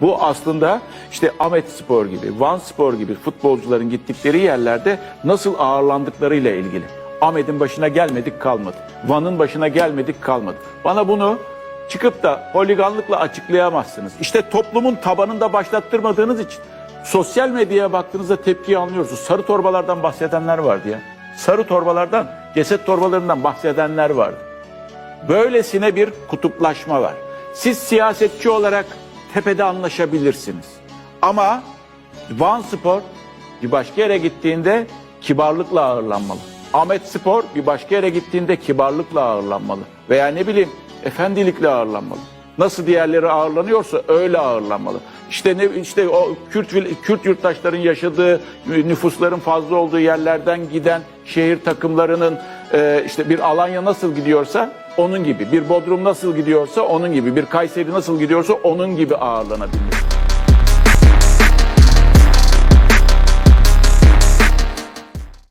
Bu aslında işte Ahmet Spor gibi, Van Spor gibi futbolcuların gittikleri yerlerde nasıl ağırlandıklarıyla ilgili. Ahmet'in başına gelmedik kalmadı. Van'ın başına gelmedik kalmadı. Bana bunu çıkıp da holiganlıkla açıklayamazsınız. İşte toplumun tabanında başlattırmadığınız için sosyal medyaya baktığınızda tepkiyi anlıyorsunuz. Sarı torbalardan bahsedenler vardı ya. Sarı torbalardan, ceset torbalarından bahsedenler vardı. Böylesine bir kutuplaşma var. Siz siyasetçi olarak tepede anlaşabilirsiniz. Ama Van Spor bir başka yere gittiğinde kibarlıkla ağırlanmalı. Ahmet Spor bir başka yere gittiğinde kibarlıkla ağırlanmalı. Veya ne bileyim efendilikle ağırlanmalı. Nasıl diğerleri ağırlanıyorsa öyle ağırlanmalı. İşte ne işte o Kürt Kürt yurttaşların yaşadığı nüfusların fazla olduğu yerlerden giden şehir takımlarının e, işte bir Alanya nasıl gidiyorsa onun gibi, bir Bodrum nasıl gidiyorsa onun gibi, bir Kayseri nasıl gidiyorsa onun gibi ağırlanabilir.